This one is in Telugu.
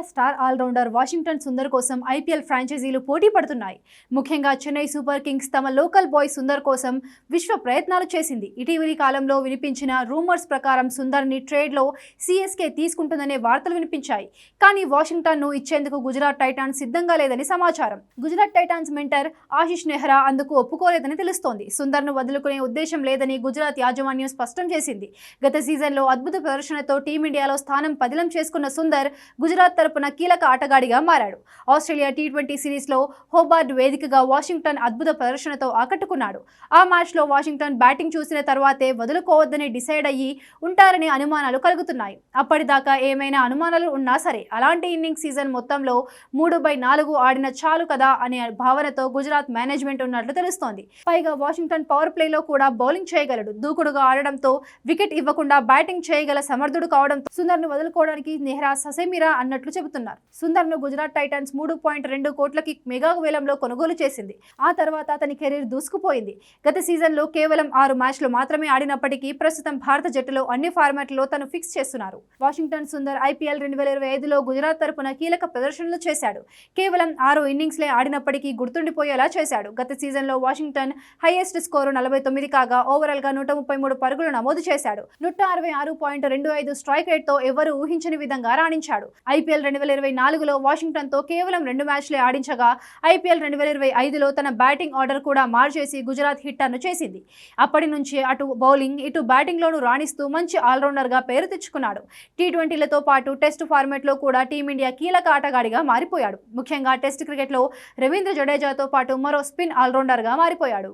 Australia star allrounder Washington Sundar కోసం ఐపీఎల్ ఫ్రాంచైజీలు పోటీ పడుతున్నాయి. ముఖ్యంగా చెన్నై సూపర్ కింగ్స్ తమ లోకల్ బాయ్ సుందర్ కోసం విశ్వ ప్రయత్నాలు చేసింది. ఇటీవలి కాలంలో వినిపించిన రూమర్స్ ప్రకారం సుందర్ని ట్రేడ్లో సిఎస్కే తీసుకుంటుందనే వార్తలు వినిపించాయి. కానీ వాషింగ్టన్ను ఇచ్చేందుకు గుజరాత్ టైటాన్స్ సిద్ధంగా లేదని సమాచారం. గుజరాత్ టైటాన్స్ మెంటర్ ఆశిష్ నెహ్రా అందుకు ఒప్పుకోలేదని తెలుస్తోంది. సుందర్ను వదులుకునే ఉద్దేశం లేదని గుజరాత్ యాజమాన్యం స్పష్టం చేసింది. గత సీజన్లో అద్భుత ప్రదర్శనతో టీమిండియాలో స్థానం పదిలం చేసుకున్న సుందర్ గుజరాత్ తరపు తరపున కీలక ఆటగాడిగా మారాడు. ఆస్ట్రేలియా టీ ట్వంటీ సిరీస్లో హోబార్డ్ వేదికగా వాషింగ్టన్ అద్భుత ప్రదర్శనతో ఆకట్టుకున్నాడు. ఆ మ్యాచ్లో వాషింగ్టన్ బ్యాటింగ్ చూసిన తర్వాతే వదులుకోవద్దని డిసైడ్ అయ్యి ఉంటారనే అనుమానాలు కలుగుతున్నాయి. అప్పటిదాకా ఏమైనా అనుమానాలు ఉన్నా సరే అలాంటి ఇన్నింగ్స్ సీజన్ మొత్తంలో మూడు బై నాలుగు ఆడిన చాలు కదా అనే భావనతో గుజరాత్ మేనేజ్మెంట్ ఉన్నట్లు తెలుస్తోంది. పైగా వాషింగ్టన్ పవర్ ప్లేలో కూడా బౌలింగ్ చేయగలడు. దూకుడుగా ఆడడంతో వికెట్ ఇవ్వకుండా బ్యాటింగ్ చేయగల సమర్థుడు కావడంతో సుందర్ను వదులుకోవడానికి నెహ్రా ససేమిరా అన్నట్లు చెబుతున్నారు. సుందర్ను గుజరాత్ టైటన్స్ మూడు పాయింట్ రెండు కోట్లకి మెగా వేలంలో కొనుగోలు చేసింది. ఆ తర్వాత అతని కెరీర్ దూసుకుపోయింది. గత సీజన్లో కేవలం ఆరు మ్యాచ్లు మాత్రమే ఆడినప్పటికీ ప్రస్తుతం భారత జట్టులో అన్ని ఫార్మాట్లో తను ఫిక్స్ చేస్తున్నారు. వాషింగ్టన్ సుందర్ ఐపీఎల్ రెండు వేల ఇరవై ఐదులో గుజరాత్ తరపున కీలక ప్రదర్శనలు చేశాడు. కేవలం ఆరు ఇన్నింగ్స్లే ఆడినప్పటికీ గుర్తుండిపోయేలా చేశాడు. గత సీజన్లో వాషింగ్టన్ హైయెస్ట్ స్కోరు నలభై తొమ్మిది కాగా ఓవరాల్గా నూట ముప్పై మూడు పరుగులు నమోదు చేశాడు. నూట అరవై ఆరు పాయింట్ రెండు ఐదు స్ట్రైక్ రేట్తో ఎవరూ ఊహించని విధంగా రాణించాడు. ఐపీఎల్ రెండు వేల ఇరవై నాలుగులో వాషింగ్టన్తో కేవలం రెండు మ్యాచ్లే ఆడించగా ఐపీఎల్ రెండు వేల ఇరవై ఐదులో తన బ్యాటింగ్ ఆర్డర్ కూడా మార్చేసి గుజరాత్ హిట్టర్ను చేసింది. అప్పటి నుంచి అటు బౌలింగ్ ఇటు బ్యాటింగ్లోనూ రాణిస్తూ మంచి ఆల్రౌండర్గా పేరు తెచ్చుకున్నాడు. టీ ట్వంటీలతో పాటు టెస్ట్ ఫార్మాట్లో కూడా టీమిండియా కీలక ఆటగాడిగా మారిపోయాడు. ముఖ్యంగా టెస్ట్ క్రికెట్లో రవీంద్ర జడేజాతో పాటు మరో స్పిన్ ఆల్రౌండర్గా మారిపోయాడు.